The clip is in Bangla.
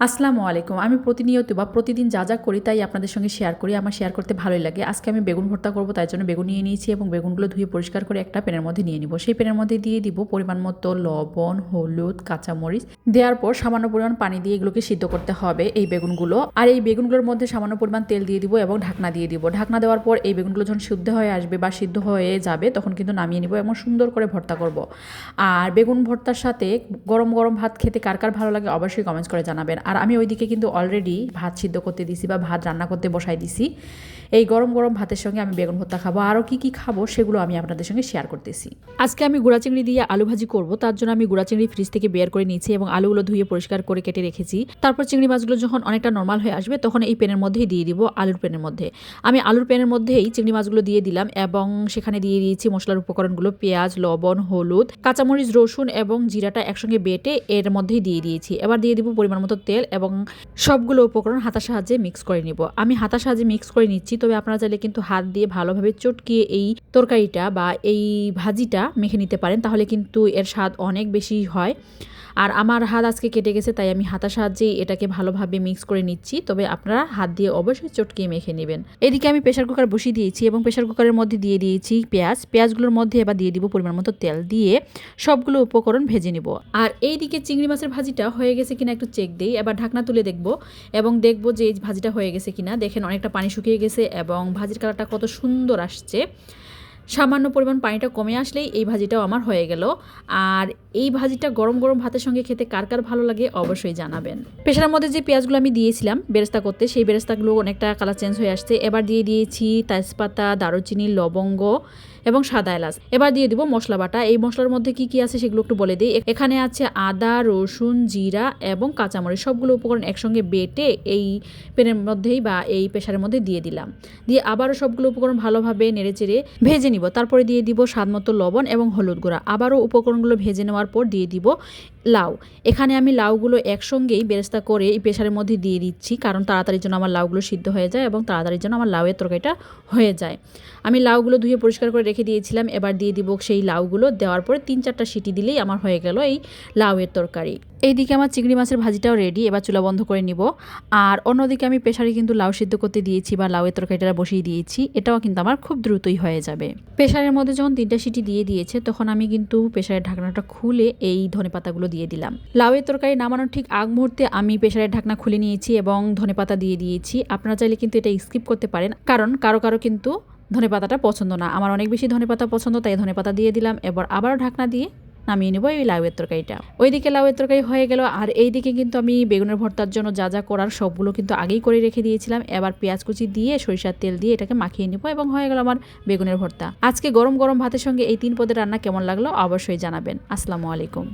আসসালামু আলাইকুম। আমি প্রতিনিয়ত বা প্রতিদিন যা যা করি তাই আপনাদের সঙ্গে শেয়ার করি। আমার শেয়ার করতে ভালোই লাগে। আজকে আমি বেগুন ভর্তা করব, তাই জন্য বেগুন নিয়ে নিয়েছি এবং বেগুনগুলো ধুয়ে পরিষ্কার করে একটা প্যানের মধ্যে নিয়ে নিব। সেই প্যানের মধ্যে দিয়ে দিব পরিমাণ মতো লবণ, হলুদ, কাঁচামরিচ। দেওয়ার পর সামান্য পরিমাণ পানি দিয়ে এগুলোকে সিদ্ধ করতে হবে এই বেগুনগুলো। আর এই বেগুনগুলোর মধ্যে সামান্য পরিমাণ তেল দিয়ে দিব এবং ঢাকনা দিয়ে দিব। ঢাকনা দেওয়ার পর এই বেগুনগুলো যখন সিদ্ধ হয়ে আসবে বা সিদ্ধ হয়ে যাবে তখন কিন্তু নামিয়ে নিব এবং সুন্দর করে ভর্তা করব। আর বেগুন ভর্তার সাথে গরম গরম ভাত খেতে কার কার ভালো লাগে অবশ্যই কমেন্টস করে জানাবেন। আর আমি ওইদিকে কিন্তু অলরেডি ভাত সিদ্ধ করতে দিছি বা ভাত রান্না করতে বসাই দিছি। এই গরম গরম ভাতের সঙ্গে আমি বেগুন ভর্তা খাব। আরও কী কী খাব সেগুলো আমি আপনাদের সঙ্গে শেয়ার করতেছি। আজকে আমি গুঁড়া চিংড়ি দিয়ে আলু ভাজি করব, তার জন্য আমি গুঁড়া চিংড়ি ফ্রিজ থেকে বের করে নিয়েছি এবং আলুগুলো ধুয়ে পরিষ্কার করে কেটে রেখেছি। তারপর চিংড়ি মাছগুলো যখন অনেকটা নর্মাল হয়ে আসবে, তখন এই প্যানের মধ্যেই দিয়ে দিব আলুর প্যানের মধ্যে। আমি আলুর প্যানের মধ্যেই চিংড়ি মাছগুলো দিয়ে দিলাম এবং সেখানে দিয়ে দিয়েছি মশলার উপকরণগুলো পেঁয়াজ, লবণ, হলুদ, কাঁচামরিচ, রসুন এবং জিরাটা একসঙ্গে বেটে এর মধ্যেই দিয়ে দিয়েছি। এবার দিয়ে দিব পরিমাণ মতো তেল এবং সবগুলো উপকরণ হাতার সাহায্যে মিক্স করে নিব। আমি হাতার সাহায্যে মিক্স করে নিচ্ছি, তবে আপনারা চাইলে কিন্তু হাত দিয়ে ভালোভাবে চটকিয়ে এই তরকারিটা বা এই ভাজিটা মেখে নিতে পারেন, তাহলে কিন্তু এর স্বাদ অনেক বেশি হয়। আর আমার হাত আজকে কেটে গেছে, তাই আমি হাতার সাহায্যেই এটাকে ভালোভাবে মিক্স করে নিচ্ছি, তবে আপনারা হাত দিয়ে অবশ্যই চটকিয়ে মেখে নেবেন। এদিকে আমি প্রেশার কুকার বসিয়ে দিয়েছি এবং প্রেশার কুকারের মধ্যে দিয়ে দিয়েছি পেঁয়াজ। পেঁয়াজগুলোর মধ্যে এবার দিয়ে দিব পরিমাণ মতো তেল দিয়ে সবগুলো উপকরণ ভেজে নিব। আর এই দিকে চিংড়ি মাছের ভাজিটা হয়ে গেছে কিনা একটু চেক দিই। এবার ঢাকনা তুলে দেখব এবং দেখব যে এই ভাজিটা হয়ে গেছে কিনা। দেখেন অনেকটা পানি শুকিয়ে গেছে এবং ভাজির কালারটা কত সুন্দর আসছে। সামান্য পরিমাণ পানিটা কমে আসলেই এই ভাজিটাও আমার হয়ে গেল। আর এই ভাজিটা গরম গরম ভাতের সঙ্গে খেতে কার কার ভালো লাগে অবশ্যই জানাবেন। প্রেশারের মধ্যে যে পেঁয়াজগুলো আমি দিয়েছিলাম বেরেস্তা করতে, সেই বেরেস্তাগুলো অনেকটা কালার চেঞ্জ হয়ে আসছে। এবার দিয়ে দিয়েছি তেজপাতা, দারুচিনি, লবঙ্গ এবং সাদা এলাচ। এবার দিয়ে দিব মশলা বাটা। এই মশলার মধ্যে কি কি আছে সেগুলো একটু বলে দিই। এখানে আছে আদা, রসুন, জিরা এবং কাঁচামরিচ। সবগুলো উপকরণ একসঙ্গে বেটে এই প্যানের মধ্যেই বা এই প্রেশারের মধ্যে দিয়ে দিলাম। দিয়ে আবারও সবগুলো উপকরণ ভালোভাবে নেড়েচেড়ে ভেজে নিব। তারপরে দিয়ে দিব স্বাদ মতো লবণ এবং হলুদ গুঁড়া। আবারও উপকরণগুলো ভেজে নেওয়ার পর দিয়ে দিব লাউ। এখানে আমি লাউগুলো একসঙ্গেই বেরেস্তা করে এই প্রেশারের মধ্যে দিয়ে দিচ্ছি, কারণ তাড়াতাড়ির জন্য আমার লাউগুলো সিদ্ধ হয়ে যায় এবং তাড়াতাড়ির জন্য আমার লাউয়ের তরকারিটা হয়ে যায়। আমি লাউগুলো ধুয়ে পরিষ্কার করে রেখে দিয়েছিলাম। এবার দিয়ে দিব সেই লাউগুলো। দেওয়ার পরে তিন চারটা সিটি দিলেই আমার হয়ে গেল এই লাউয়ের তরকারি। এইদিকে আমার চিংড়ি মাছের ভাজিটাও রেডি এবার চুলা বন্ধ করে নিব। আর অন্যদিকে আমি প্রেশারে কিন্তু লাউ সিদ্ধ করতে দিয়েছি বা লাউয়ের তরকারিটা বসিয়ে দিয়েছি, এটাও কিন্তু আমার খুব দ্রুতই হয়ে যাবে। প্রেশারের মধ্যে যখন তিনটা সিটি দিয়ে দিয়েছে, তখন আমি কিন্তু প্রেশারের ঢাকনাটা খুলে এই ধনে পাতাগুলো দিয়ে দিলাম। লাউয়ের তরকারি নামানোর ঠিক আগ মুহূর্তে আমি প্রেশারের ঢাকনা খুলে নিয়েছি এবং ধনে পাতা দিয়ে দিয়েছি। আপনারা চাইলে কিন্তু এটা স্কিপ করতে পারেন, কারণ কারও কারও কিন্তু ধনে পাতাটা পছন্দ না। আমার অনেক বেশি ধনে পাতা পছন্দ, তাই ধনে পাতা দিয়ে দিলাম। এবার আবারও ঢাকনা দিয়ে নামিয়ে নেব এই লাউয়ের তরকারিটা। ওইদিকে লাউয়ের তরকারি হয়ে গেল, আর এই দিকে কিন্তু আমি বেগুনের ভর্তার জন্য যা যা করার সবগুলো কিন্তু আগেই করে রেখে দিয়েছিলাম। এবার পেঁয়াজ কুচি দিয়ে, সরিষার তেল দিয়ে এটাকে মাখিয়ে নেব এবং হয়ে গেল আমার বেগুনের ভর্তা। আজকে গরম গরম ভাতের সঙ্গে এই তিন পদের রান্না কেমন লাগল অবশ্যই জানাবেন। আসসালামু আলাইকুম।